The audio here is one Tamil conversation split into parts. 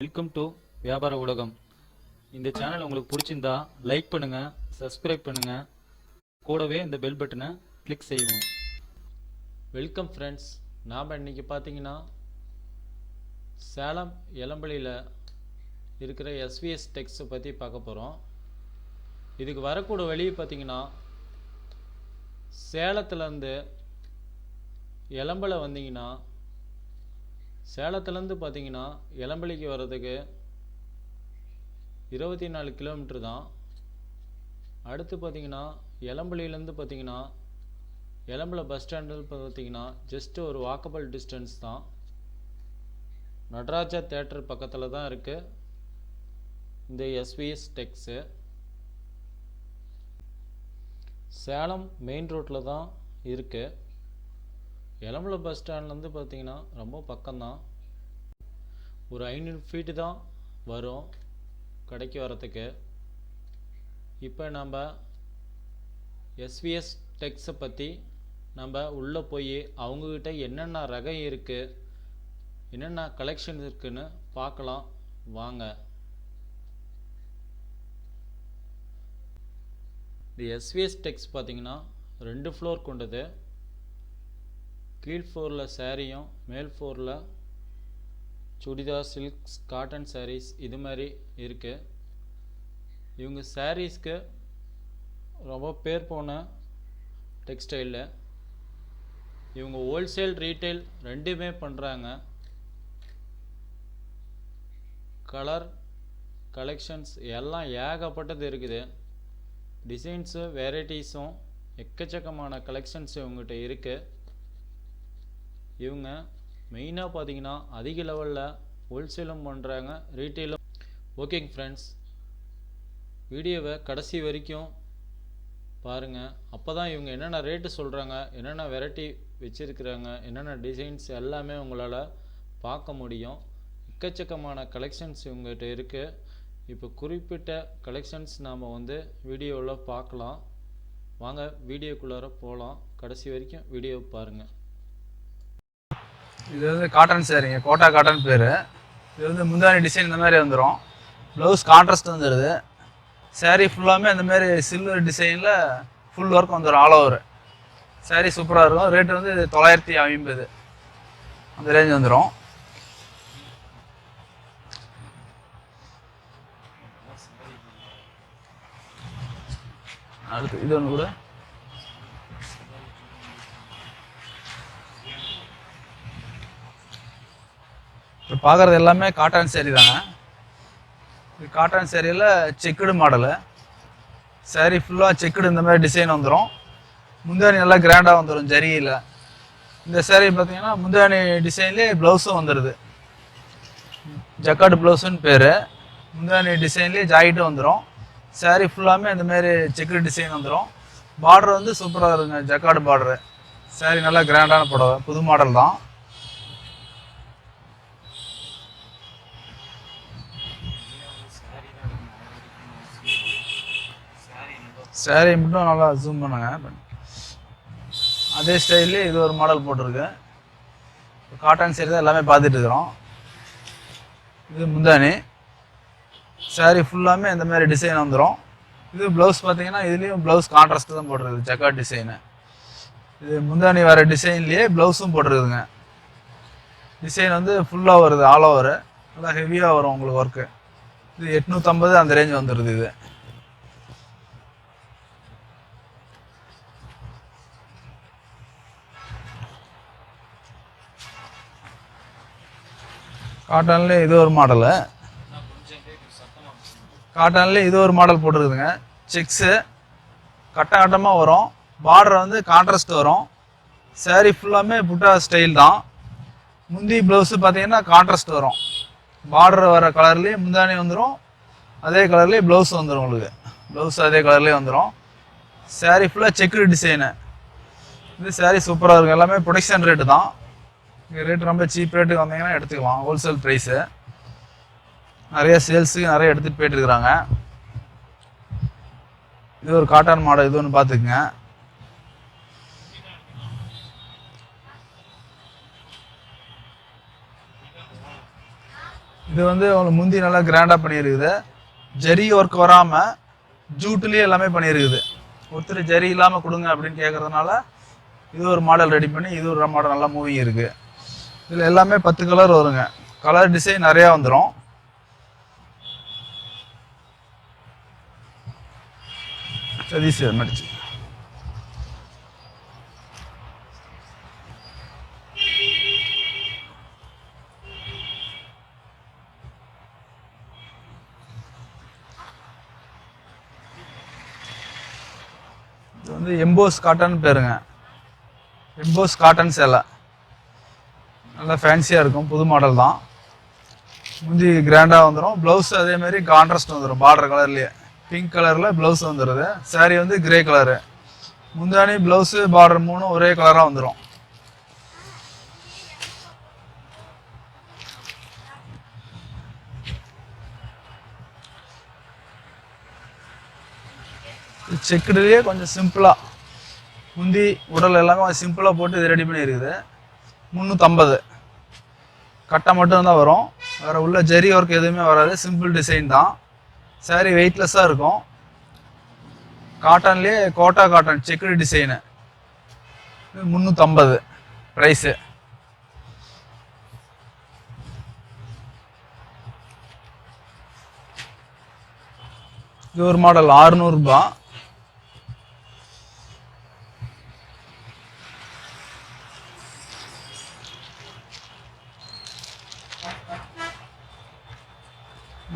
வெல்கம் டு வியாபார உலகம் இந்த சேனல் உங்களுக்கு பிடிச்சிருந்தா லைக் பண்ணுங்க சப்ஸ்கிரைப் பண்ணுங்க. கூடவே இந்த பெல் பட்டனை கிளிக் செய்வோம் வெல்கம் ஃப்ரெண்ட்ஸ் நாம் இன்னைக்கு பார்த்தீங்கன்னா சேலம் இளம்பலியில் இருக்கிற எஸ்விஎஸ் டெக்ஸை பற்றி பார்க்க போகிறோம் இதுக்கு வரக்கூடிய வழி பார்த்தீங்கன்னா சேலத்துலேருந்து இளம்பலை வந்தீங்கன்னா சேலத்துலேருந்து பார்த்தீங்கன்னா இளம்பலிக்கு வர்றதுக்கு இருபத்தி நாலு கிலோமீட்டர் தான். அடுத்து பார்த்தீங்கன்னா இளம்பலியிலேருந்து பார்த்தீங்கன்னா எளம்பல பஸ் ஸ்டாண்டில் பார்த்தீங்கன்னா ஜஸ்ட்டு ஒரு வாக்கபிள் டிஸ்டன்ஸ் தான். நடராஜா தேட்டர் பக்கத்தில் தான் இருக்குது இந்த எஸ்விஎஸ் டெக்ஸு சேலம் மெயின் ரோட்டில் தான் இருக்குது எலம்பல பஸ் ஸ்டாண்ட்லேருந்து பார்த்தீங்கன்னா ரொம்ப பக்கம்தான். ஒரு ஐநூறு ஃபீட்டு தான் வரும் கடைக்கு வரத்துக்கு இப்போ நம்ம எஸ்விஎஸ் டெக்ஸை பற்றி நம்ம உள்ளே போய் அவங்கக்கிட்ட என்னென்ன ரகம் இருக்குது என்னென்ன கலெக்ஷன் இருக்குதுன்னு பார்க்கலாம் வாங்க. இந்த எஸ்விஎஸ் டெக்ஸ் பார்த்திங்கன்னா ரெண்டு ஃப்ளோர் கொண்டது. கீழ் ஃப்ளோரில் சேரீயும் மேல் ஃப்ளோரில் சுடிதார் சில்க்ஸ் காட்டன் சாரீஸ் இது மாதிரி இருக்குது இவங்க சாரீஸ்க்கு ரொம்ப பேர் போன டெக்ஸ்டைலில் இவங்க ஹோல்சேல் ரீட்டைல் ரெண்டுமே பண்ணுறாங்க கலர் கலெக்ஷன்ஸ் எல்லாம் ஏகப்பட்டது இருக்குது. டிசைன்ஸு வெரைட்டிஸும் எக்கச்சக்கமான கலெக்ஷன்ஸ் இவங்ககிட்ட இருக்குது இவங்க மெயினாக பார்த்தீங்கன்னா அதிக லெவலில் ஹோல்சேலும் பண்ணுறாங்க ரீட்டெயிலும் ஓகேங்க ஃப்ரெண்ட்ஸ் வீடியோவை கடைசி வரைக்கும் பாருங்கள் அப்போ தான் இவங்க என்னென்ன ரேட்டு சொல்கிறாங்க என்னென்ன வெரைட்டி வச்சுருக்குறாங்க என்னென்ன டிசைன்ஸ் எல்லாமே உங்களால் பார்க்க முடியும். எக்கச்சக்கமான கலெக்ஷன்ஸ் இவங்ககிட்ட இருக்குது இப்போ குறிப்பிட்ட கலெக்ஷன்ஸ் நாம் வந்து வீடியோவில் பார்க்கலாம். வாங்க வீடியோக்குள்ளார போகலாம் கடைசி வரைக்கும் வீடியோ பாருங்கள் இது வந்து காட்டன் சேரீங்க கோட்டா காட்டன் பேர். இது வந்து முந்தானி டிசைன் இந்த மாதிரி வந்துடும் ப்ளவுஸ் கான்ட்ராஸ்ட் வந்துடுது சேரீ ஃபுல்லாமே அந்த மாதிரி சில்வர் டிசைனில் ஃபுல் ஒர்க் வந்துடும் ஆல் ஓவர் சேரீ சூப்பராக இருக்கும். ரேட் வந்து தொள்ளாயிரத்தி ஐம்பது. அந்த ரேஞ்ச் வந்துடும் அடுத்து இது ஒன்று கூட. இப்போ பார்க்குறது எல்லாமே காட்டன் சேரீ தாங்க இது காட்டன் சேரீயில் செக்குடு மாடலு சேரீ ஃபுல்லாக செக்குடு இந்த மாதிரி டிசைன் வந்துடும் முந்தானி நல்லா கிராண்டாக வந்துடும் ஜரியில். இந்த சேரீ பார்த்தீங்கன்னா முந்தானி டிசைன்லேயே ப்ளவுஸும் வந்துடுது ஜக்காடு ப்ளவுஸுன்னு பேர். முந்தானி டிசைன்லேயே ஜாக்கெட்டும் வந்துடும் சேரீ ஃபுல்லாமே இந்த மாதிரி செக்குடு டிசைன் வந்துடும் பார்டர் வந்து சூப்பராக இருக்குங்க ஜக்காடு பார்டரு சேரீ நல்லா கிராண்டான புடவை புது மாடல் தான். சேரீ மட்டும் நல்லா ஜூம் பண்ணுங்க. அதே ஸ்டைல்லே இது ஒரு மாடல் போட்டிருக்கு. காட்டன் சேரீ தான் எல்லாமே பார்த்துட்டு இருக்கிறோம். இது முந்தானி சேரீ ஃபுல்லாமே இந்த மாதிரி டிசைன் வந்துடும் இது ப்ளவுஸ் பார்த்தீங்கன்னா இதுலேயும் ப்ளவுஸ் கான்ட்ராஸ்ட் தான் போட்டிருக்குது ஜக்காட் டிசைனு இது முந்தானி வர டிசைன்லேயே ப்ளவுஸும் போட்டிருக்குதுங்க. டிசைன் வந்து ஃபுல்லாக வருது ஆல் ஓவர் நல்லா ஹெவியாக வரும் உங்களுக்கு ஒர்க்கு இது எட்நூற்றம்பது அந்த ரேஞ்ச் வந்துடுது இது. காட்டன்லேயே இது ஒரு மாடலு காட்டன்லேயே இது ஒரு மாடல் போட்டிருக்குதுங்க. செக்ஸு கட்ட கட்டமாக வரும். பார்டர் வந்து கான்ட்ராஸ்ட் வரும். சேரீ ஃபுல்லாமே புட்டா ஸ்டைல் தான். முந்தி ப்ளவுஸு பார்த்தீங்கன்னா கான்ட்ராஸ்ட் வரும். பார்டர் வர கலர்லேயே முந்தானி வந்துடும் அதே கலர்லேயே ப்ளவுஸ் வந்துடும் உங்களுக்கு. ப்ளவுஸ் அதே கலர்லேயே வந்துடும் சேரீ ஃபுல்லாக செக்குடு டிசைனு இது சேரீ சூப்பராக இருக்கும் எல்லாமே ப்ரொடக்ஷன் ரேட்டு தான். இங்கே ரேட் ரொம்ப சீப் ரேட்டுக்கு வந்தீங்கன்னா எடுத்துக்கலாம். ஹோல்சேல் ப்ரைஸு நிறைய சேல்ஸுக்கு நிறைய எடுத்துகிட்டு போயிட்டுருக்குறாங்க இது ஒரு காட்டன் மாடல் இது ஒன்று பார்த்துக்குங்க. இது வந்து உங்களுக்கு முந்தி நல்லா கிராண்டாக பண்ணியிருக்குது. ஜரி ஒர்க் வராமல் ஜூட்லேயே எல்லாமே பண்ணியிருக்குது. ஒருத்தர் ஜரி இல்லாமல் கொடுங்க அப்படின்னு கேட்குறதுனால இது ஒரு மாடல் ரெடி பண்ணி இது ஒரு மாடல் நல்லா மூவிங் இருக்குது இதில் எல்லாமே பத்து கலர் வருங்க. கலர் டிசைன் நிறையா வந்துடும் சதீஷ் மடிச்சு இது வந்து எம்போஸ் காட்டன் பேருங்க. எம்போஸ் காட்டன் சேலை. நல்லா ஃபேன்சியாக இருக்கும். புது மாடல் தான். முந்தி கிராண்டாக வந்துடும் ப்ளவுஸ் அதேமாரி கான்ட்ராஸ்ட் வந்துடும் பார்டர் கலர்லேயே பிங்க் கலரில் ப்ளவுஸ் வந்துடுது சாரீ வந்து கிரே கலரு முந்தானி ப்ளவுஸு பார்டர் மூணும் ஒரே கலராக வந்துடும் செக்குடுலேயே கொஞ்சம் சிம்பிளாக முந்தி உடல் எல்லாமே சிம்பிளாக போட்டு இது ரெடி பண்ணியிருக்குது முந்நூற்றம்பது கட்டை மட்டும்தான் வரும். வேறு உள்ள ஜெரி ஒர்க் எதுவுமே வராது. சிம்பிள் டிசைன் தான். Saree வெயிட்லெஸ்ஸாக இருக்கும். காட்டன்லேயே கோட்டா காட்டன் செக்குடு டிசைனு முந்நூற்றம்பது ப்ரைஸு இது ஒரு மாடல் ஆறுநூறுபா.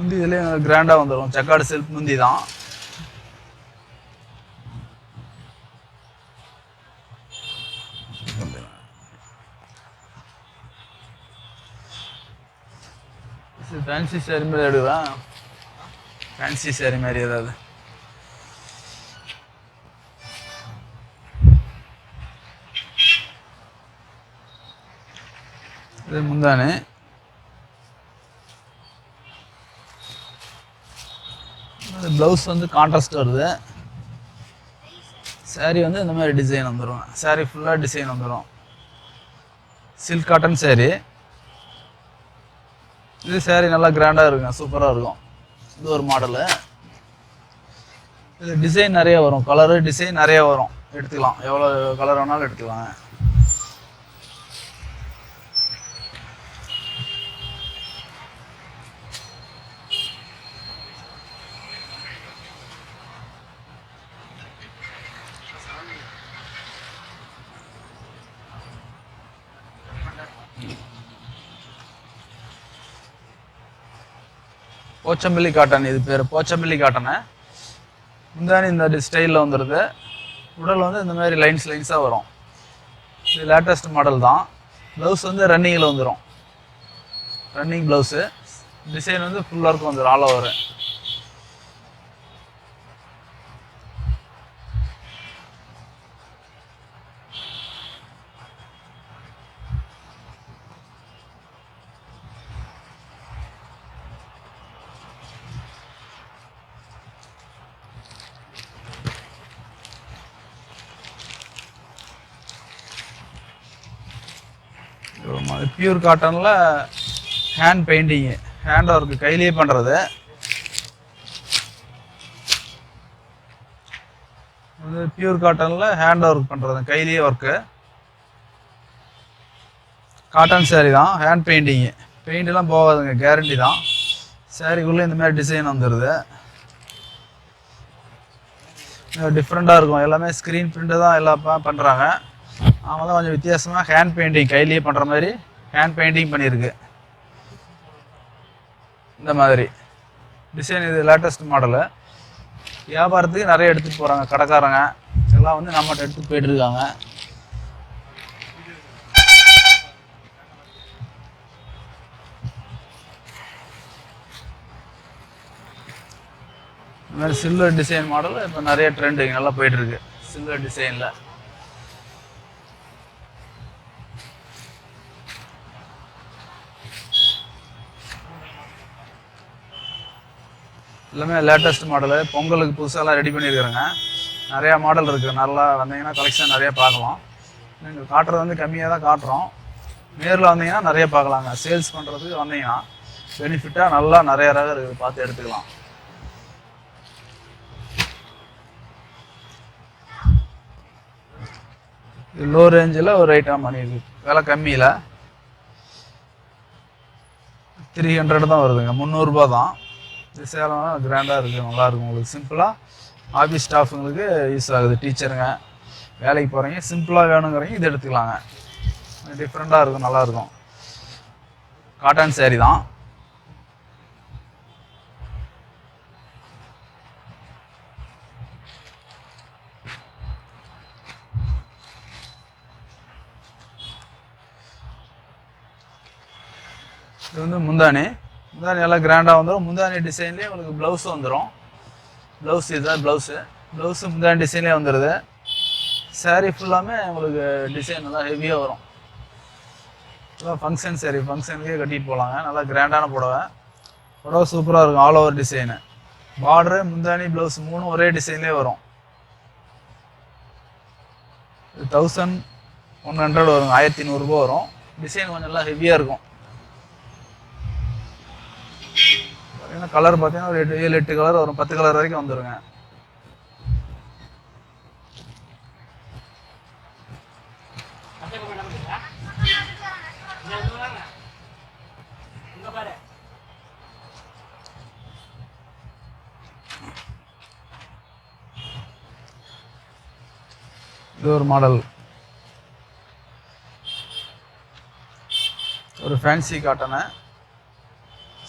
முந்தி இதுலேயே கிராண்டாக வந்துடும் செக்காடு செல்ஃப் முந்தி தான். ஃபேன்சி சாரி மாதிரி எடுக்கலாம் ஃபேன்சி சாரி மாதிரி ஏதாவது. இது முந்தானே. ப்ளவுஸ் வந்து கான்ட்ராஸ்ட் வருது. Saree வந்து இந்த மாதிரி டிசைன் வந்துடும் சேரீ ஃபுல்லாக டிசைன் வந்துடும் சில்க் காட்டன் சேரீ இது சேரீ நல்லா கிராண்டாக இருக்கும் சூப்பராக இருக்கும். இது ஒரு மாடலு இது டிசைன் நிறைய வரும். கலரு டிசைன் நிறைய வரும். எடுத்துக்கலாம். எவ்வளோ கலர் வேணாலும் எடுத்துக்கலாம். போச்சம்பள்ளி காட்டன் இது பேர் போச்சம்பள்ளி காட்டனு. முந்தானி இந்த ஸ்டைலில் வந்துடுது உடல் வந்து இந்த மாதிரி லைன்ஸ் லைன்ஸாக வரும். இது லேட்டஸ்ட் மாடல் தான். ப்ளவுஸ் வந்து ரன்னிங்கில் வந்துடும் ரன்னிங் ப்ளவுஸு டிசைன் வந்து ஃபுல் ஒர்க் வந்துடும் ஆல் ஓவர் பியூர் காட்டனில் ஹேண்ட் பெயிண்டிங்கு ஹேண்ட் ஒர்க்கு கையிலேயே பண்ணுறது வந்து பியூர் காட்டனில் ஹேண்ட் ஒர்க் பண்ணுறது கையிலேயே ஒர்க்கு காட்டன் சேரீ தான் ஹேண்ட் பெயிண்டிங்கு பெயிண்ட்லாம் போகாதுங்க கேரண்டி தான். சேரீக்குள்ளே இந்த மாதிரி டிசைன் வந்துடுது டிஃப்ரெண்ட்டாக இருக்கும். எல்லாமே ஸ்க்ரீன் பிரிண்ட்டு தான் எல்லாம் பண்ணுறாங்க அவங்க தான் கொஞ்சம் வித்தியாசமாக ஹேண்ட் பெயிண்டிங் கையிலேயே பண்ணுற மாதிரி ஹேண்ட் பெயிண்டிங் பண்ணியிருக்கு. இந்த மாதிரி. டிசைன் இது லேட்டஸ்ட் மாடலு வியாபாரத்துக்கு நிறைய எடுத்துகிட்டு போகிறாங்க கடைக்காரங்க. எல்லாம் வந்து நம்மகிட்ட எடுத்துகிட்டு போயிட்டுருக்காங்க இந்த மாதிரி சில்வர் டிசைன் மாடல் இப்போ நிறைய ட்ரெண்டு நல்லா போயிட்டுருக்கு சில்வர் டிசைனில் எல்லாமே லேட்டஸ்ட் மாடலு பொங்கலுக்கு புதுசாலாம் ரெடி பண்ணியிருக்கிறேங்க. நிறையா மாடல் இருக்குது நல்லா வந்தீங்கன்னா கலெக்ஷன் நிறைய பார்க்கலாம். நீங்கள் காட்டுறது வந்து கம்மியாக தான் காட்டுறோம். நேரில் வந்தீங்கன்னா நிறைய பார்க்கலாங்க. சேல்ஸ் பண்ணுறதுக்கு வந்தீங்கன்னா பெனிஃபிட்டாக நல்லா நிறைய ரகம் இருக்குது பார்த்து எடுத்துக்கலாம். லோ ரேஞ்சில் ஒரு ஐட்டம் பண்ணியிருக்கு. விலை கம்மியில். த்ரீ ஹண்ட்ரட் தான் வருதுங்க. முந்நூறுரூபா தான். இது சேலம் கிராண்டாக இருக்குது நல்லாயிருக்கும் உங்களுக்கு. சிம்பிளாக ஆஃபீஸ் ஸ்டாஃபுங்களுக்கு யூஸ் ஆகுது. டீச்சருங்க வேலைக்கு போகிறீங்க சிம்பிளாக வேணுங்கிறீங்க இது எடுத்துக்கலாங்க. டிஃப்ரெண்ட்டாக இருக்கும் நல்லாயிருக்கும் காட்டன் சேரீ தான். இது வந்து முந்தானி முந்தானி எல்லாம் கிராண்டாக வந்துடும் முந்தானி டிசைன்லேயே உங்களுக்கு ப்ளவுஸ் வந்துடும் ப்ளவுஸ் இதுதான் ப்ளவுஸு ப்ளவுஸு முந்தானி டிசைன்லேயே வந்துடுது சாரீ ஃபுல்லாமே உங்களுக்கு டிசைன் நல்லா ஹெவியாக வரும். நல்லா ஃபங்க்ஷன் saree ஃபங்க்ஷனுக்கே கட்டிட்டு போகலாங்க நல்லா கிராண்டான புடவை. புடவை சூப்பராக இருக்கும் ஆல் ஓவர் டிசைனு பார்டரு முந்தானி ப்ளவுஸ் மூணும் ஒரே டிசைன்லேயே வரும். தௌசண்ட் ஒன் ஹண்ட்ரட் வரும் ஆயிரத்தி நூறுரூபா வரும். டிசைன் கொஞ்சம் நல்லா ஹெவியாக இருக்கும். பார்த்தீங்கன்னா கலர் பார்த்தீங்கன்னா ஒரு எட்டு ஏழு எட்டு கலர் வரும். பத்து கலர் வரைக்கும் வந்துருங்க. இது ஒரு மாடல் ஒரு ஃபேன்சி காட்டனை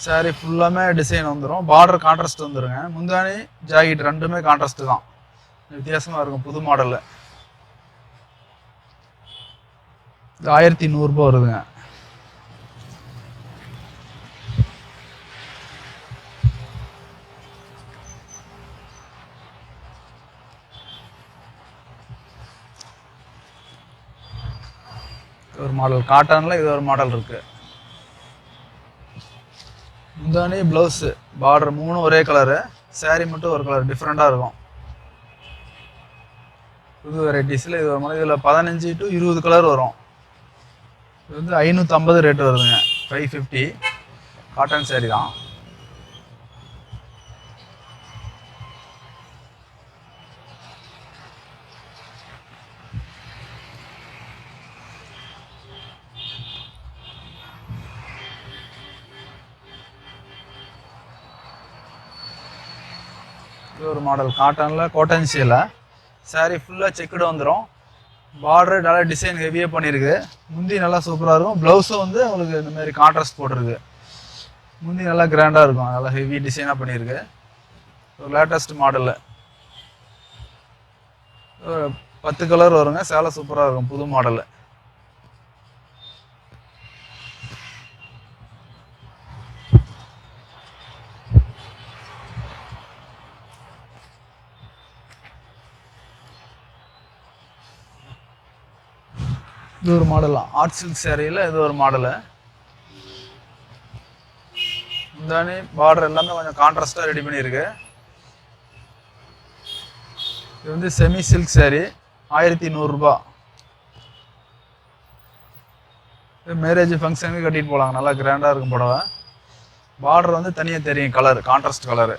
சாரி ஃபுல்லாமே டிசைன் வந்துடும் பார்டர் கான்ட்ராஸ்ட் வந்துடுங்க முந்தானி ஜாக்கெட் ரெண்டுமே கான்ட்ராஸ்ட் தான். வித்தியாசமாக இருக்கும் புது மாடலில் இது ஆயிரத்தி நூறுரூபா வருதுங்க. இது ஒரு மாடல் காட்டனில் இது ஒரு மாடல் இருக்குது முந்தானி ப்ளவுஸு பார்டர் மூணும் ஒரே கலரு சேரீ மட்டும் ஒரு கலர் டிஃப்ரெண்ட்டாக இருக்கும். புது வெரைட்டிஸில் இது மாதிரி இதில் பதினஞ்சு டு இருபது கலர் வரும். இது வந்து ஐநூற்றம்பது ரேட்டு வருதுங்க. ஃபைவ் ஃபிஃப்டி காட்டன் சேரீ தான். இது ஒரு மாடல் காட்டனில் காட்டன் சீலை saree ஃபுல்லாக செக்குடு வந்துடும் பார்டர் நல்லா டிசைன் ஹெவியாக பண்ணியிருக்கு முந்தி நல்லா சூப்பராக இருக்கும். ப்ளவுஸும் வந்து உங்களுக்கு இந்த மாதிரி கான்ட்ராஸ்ட் போட்டிருக்கு. முந்தி நல்லா கிராண்டாக இருக்கும். நல்லா ஹெவி டிசைனாக பண்ணியிருக்கு ஒரு லேட்டஸ்ட் மாடலு ஒரு பத்து கலர் வருங்க. சேலை சூப்பராக இருக்கும். புது மாடலு இது ஒரு மாடலா ஆர்ட் சில்க் சேரீயில் இது ஒரு மாடலு முந்தானி பார்டர் எல்லாமே கொஞ்சம் கான்ட்ராஸ்டாக ரெடி பண்ணியிருக்கு. இது வந்து செமி சில்க் சேரீ ஆயிரத்தி நூறுரூபா இது மேரேஜ் ஃபங்க்ஷனுக்கு கட்டிட்டு போகலாங்க நல்லா கிராண்டாக இருக்கும் புடவை. பார்டர் வந்து தனியாக தெரியும் கலர் கான்ட்ராஸ்ட் கலரு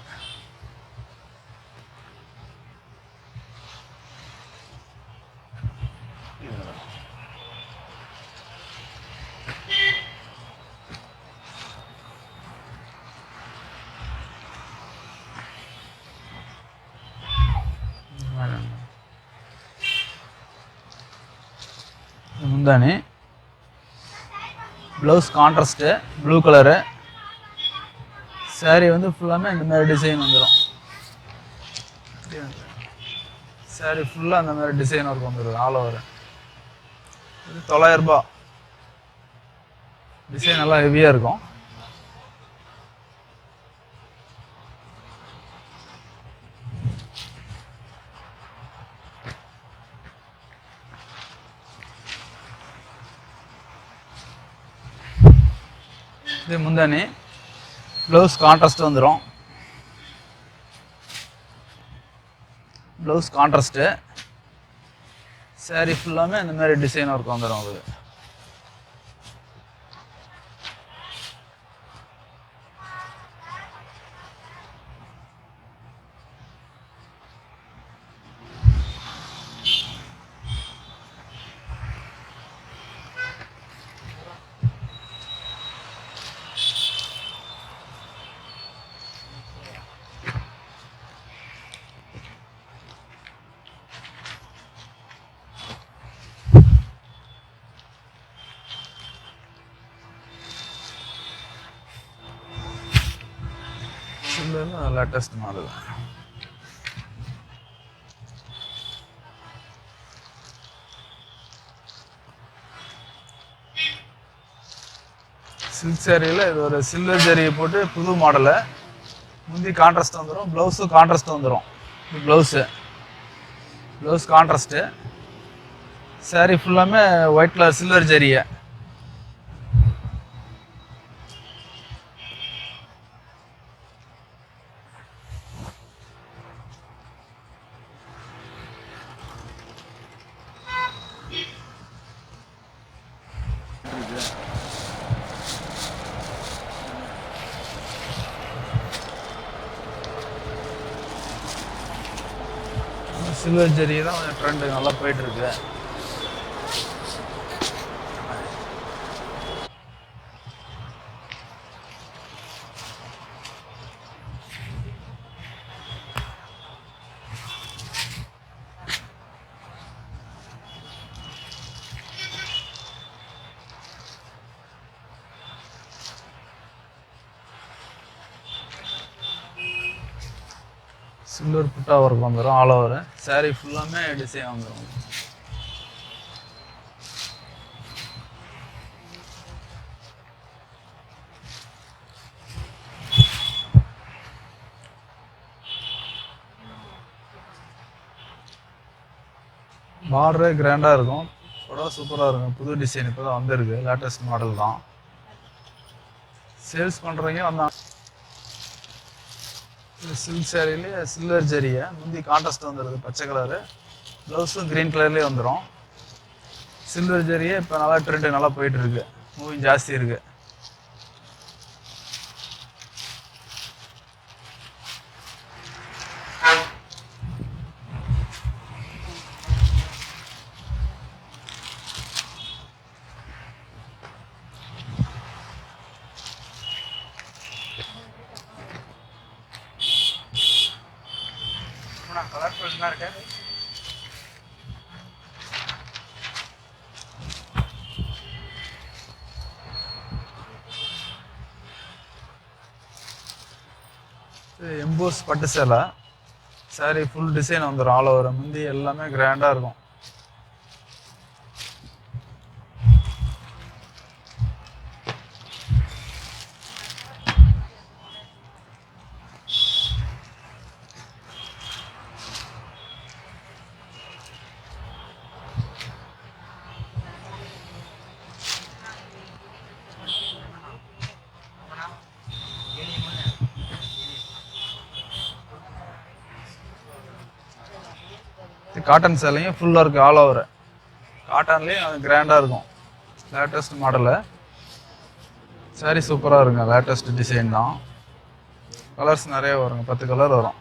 இது blouse contrast blue colour saree வந்து ஃபுல்லாமே இந்த மாதிரி டிசைன் வந்துடும் saree ஃபுல்லாக அந்த மாதிரி டிசைன் ஒர்க் வந்துடும் ஆல் ஓவர் இது தொள்ளாயிரரூபா டிசைன் நல்லா ஹெவியாக இருக்கும் இது முந்தானி ப்ளவுஸ் கான்ட்ராஸ்ட் வந்துடும் ப்ளவுஸ் கான்ட்ராஸ்ட்டு சாரி ஃபுல்லாமே இந்த மாதிரி டிசைன் ஒர்க் வந்துடும் உங்களுக்கு லேட்டஸ்ட் மாடல் சில்க் சேரீயில் இது ஒரு சில்வர் ஜரியை போட்டு புது மாடலு முந்தி கான்ட்ராஸ்ட் வந்துடும் ப்ளவுஸும் கான்ட்ராஸ்ட் வந்துடும் இது ப்ளவுஸு ப்ளவுஸ் கான்ட்ராஸ்ட்டு சேரீ ஃபுல்லாமே ஒயிட் கலர் சில்வர் ஜரியை சில்வர் ஜெரி தான் கொஞ்சம் ட்ரெண்டு நல்லா போயிட்டுருக்கு புட்டா ஒர்க் வந்துடும் ஆல் ஓவர் saree ஃபுல்லாமே டிசைன் வந்துடும் பார்டரே கிராண்டாக இருக்கும். புடவை சூப்பராக இருக்கும். புது டிசைன் இப்போ தான் வந்திருக்கு. லேட்டஸ்ட் மாடல் தான். சேல்ஸ் பண்ணுறவங்க வந்தாங்க சில்க் சேரீலேயே சில்வர் ஜரியை முந்தி கான்ட்ராஸ்ட் வந்துடுது பச்சை கலரு ப்ளவுஸும் க்ரீன் கலர்லேயே வந்துடும் சில்வர் ஜரியே இப்போ நல்லா ட்ரெண்டு நல்லா போயிட்டுருக்கு மூவிங் ஜாஸ்தி இருக்குது கலர் இருக்கு. எம்போஸ் பட்டு சேலை. சாரி ஃபுல் டிசைன் வந்துடும் ஆல் ஓவர் முந்தி எல்லாமே கிராண்டாக இருக்கும். காட்டன் சேலையும் ஃபுல்லாக இருக்குது ஆல் ஓவர் காட்டன்லேயும் கிராண்டாக இருக்கும். லேட்டஸ்ட் மாடலு saree சூப்பராக இருக்குங்க. லேட்டஸ்ட் டிசைன் தான். கலர்ஸ் நிறைய வருங்க. பத்து கலர் வரும்.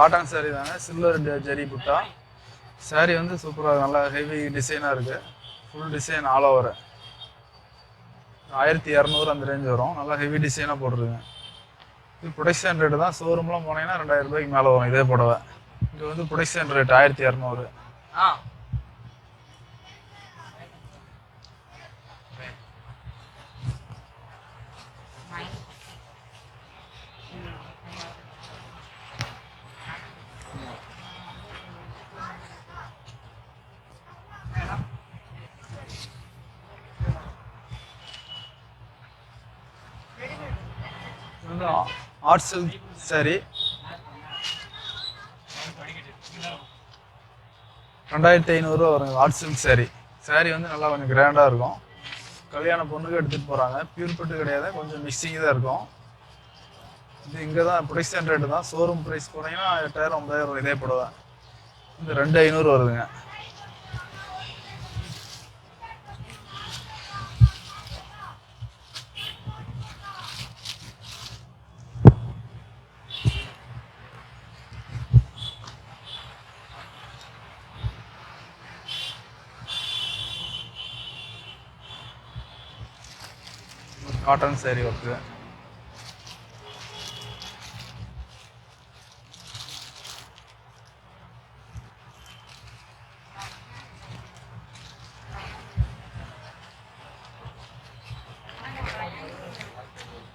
காட்டன் சாரீ தாங்க. சில்வர் ஜரி புட்டா சாரீ வந்து சூப்பராக நல்லா ஹெவி டிசைனாக இருக்குது ஃபுல் டிசைன் ஆல் ஓவர் ஆயிரத்தி இரநூறு அந்த ரேஞ்ச் வரும். நல்லா ஹெவி டிசைனாக போட்டிருக்குங்க இது ப்ரொடக்ஷன் ரேட்டு தான். ஷோரூம்லாம் போனீங்கன்னா ரெண்டாயிரம் ரூபாய்க்கு மேலே வரும் இதே புடவை. இது வந்து ப்ரொடக்ஷன் ரேட் ஆயிரத்தி இரநூறு ஆ வந்து ஆர்ட் சரி. ரெண்டாயிரத்தி ஐநூறுரூவா வருங்க ஆர்ட் சில்க் saree saree வந்து நல்லா கொஞ்சம் கிராண்டாக இருக்கும். கல்யாண பொண்ணுக்கு எடுத்துகிட்டு போகிறாங்க பியூர் பட்டு கிடையாது. கொஞ்சம் மிக்சிங் தான் இருக்கும். இது இங்கே தான் ப்ரைஸ் ரேட்டு தான். ஷோரூம் ப்ரைஸ் போனீங்கன்னா எட்டாயிரம் ஒன்பதாயிரம் இதே போடுவேன் இந்த ரெண்டு ஐநூறு வருதுங்க. காட்டன் சேரீ ஒர்க்கு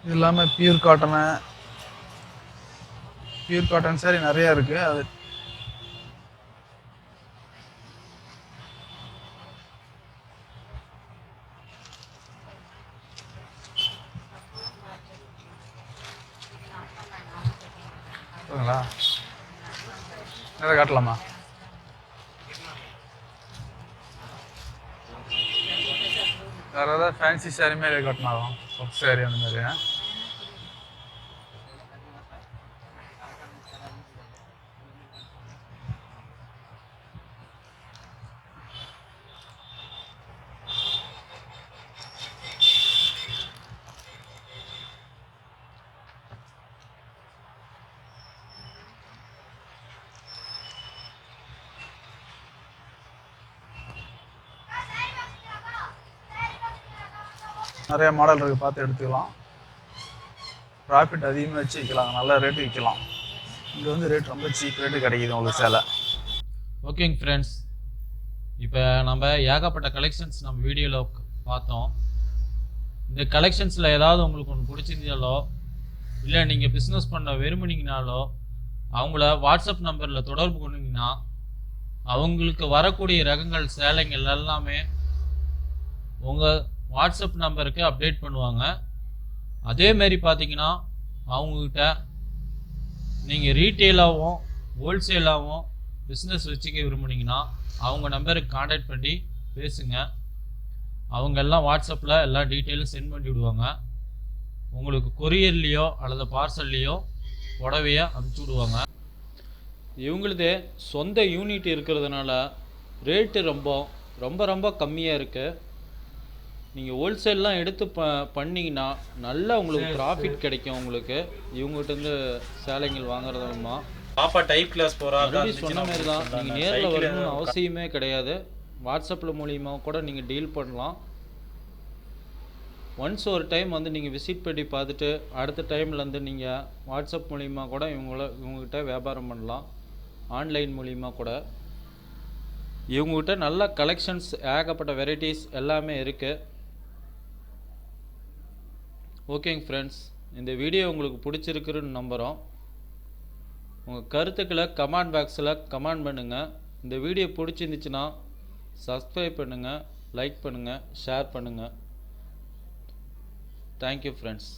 இது இல்லாமல் pure cotton pure cotton sari நிறையா இருக்குது அது போதுங்களா நிறைய காட்டலாமா வேறு ஏதாவது ஃபேன்சி saree மாதிரி காட்டினாலும் சொப் saree அந்த நிறைய மாடல் இருக்குது பார்த்து எடுத்துக்கலாம். ப்ராஃபிட் அதிகமாக வச்சு விற்கலாம் நல்ல ரேட்டு விற்கலாம் இங்கே வந்து ரேட் ரொம்ப சீப் ரேட்டு கிடைக்குது உங்களுக்கு சேலை. ஓகேங்க ஃப்ரெண்ட்ஸ் இப்போ நம்ம ஏகப்பட்ட கலெக்ஷன்ஸ் நம்ம வீடியோவில் பார்த்தோம். இந்த கலெக்ஷன்ஸில் ஏதாவது உங்களுக்கு ஒன்று பிடிச்சிருந்தாலோ இல்லை நீங்கள் பிஸ்னஸ் பண்ண விரும்புனீங்கனாலோ அவங்கள வாட்ஸ்அப் நம்பரில் தொடர்பு கொண்டீங்கன்னா அவங்களுக்கு வரக்கூடிய ரகங்கள் சேலைங்கள் எல்லாமே உங்கள் வாட்ஸ்அப் நம்பருக்கு அப்டேட் பண்ணுவாங்க. அதேமாரி பார்த்தீங்கன்னா அவங்கக்கிட்ட நீங்கள் ரீட்டெயிலாகவும் ஹோல்சேலாகவும் பிஸ்னஸ் வச்சுக்க விரும்புனீங்கன்னா அவங்க நம்பருக்கு காண்டாக்ட் பண்ணி பேசுங்க. அவங்க எல்லாம் வாட்ஸ்அப்பில் எல்லா டீட்டெயிலும் சென்ட் பண்ணி விடுவாங்க. உங்களுக்கு கொரியர்லேயோ அல்லது பார்சல்லையோ புடவையை அனுப்பிச்சி விடுவாங்க. இவங்களுதே சொந்த யூனிட் இருக்கிறதுனால ரேட்டு ரொம்ப ரொம்ப ரொம்ப கம்மியாக இருக்குது நீங்கள் ஹோல்சேல்லாம் எடுத்து ப பண்ணிங்கன்னா நல்லா உங்களுக்கு ப்ராஃபிட் கிடைக்கும் உங்களுக்கு. இவங்ககிட்டருந்து சேலைங்கள் வாங்குறதுமா பாப்பா டைப் கிளாஸ் மறுபடியும் சொன்ன மாதிரி தான் நீங்கள் நேரில் வரணும்னு அவசியமே கிடையாது. வாட்ஸ்அப்பில் மூலியமா கூட நீங்கள் டீல் பண்ணலாம். ஒன்ஸ் ஒரு டைம் வந்து நீங்கள் விசிட் பண்ணி பார்த்துட்டு அடுத்த டைம்லேருந்து நீங்கள் வாட்ஸ்அப் மூலிமா கூட இவங்கள இவங்ககிட்ட வியாபாரம் பண்ணலாம். ஆன்லைன் மூலிமா கூட. இவங்ககிட்ட நல்ல கலெக்ஷன்ஸ் ஏகப்பட்ட வெரைட்டிஸ் எல்லாமே இருக்குது ஓகேங்க ஃப்ரெண்ட்ஸ் இந்த வீடியோ உங்களுக்கு பிடிச்சிருக்குன்னு நம்புகிறோம் உங்கள் கருத்துக்களை கமெண்ட் பாக்ஸில் கமெண்ட் பண்ணுங்கள் இந்த வீடியோ பிடிச்சிருந்துச்சுன்னா சப்ஸ்கிரைப் பண்ணுங்கள் லைக் பண்ணுங்கள் ஷேர் பண்ணுங்கள் தேங்க்யூ ஃப்ரெண்ட்ஸ்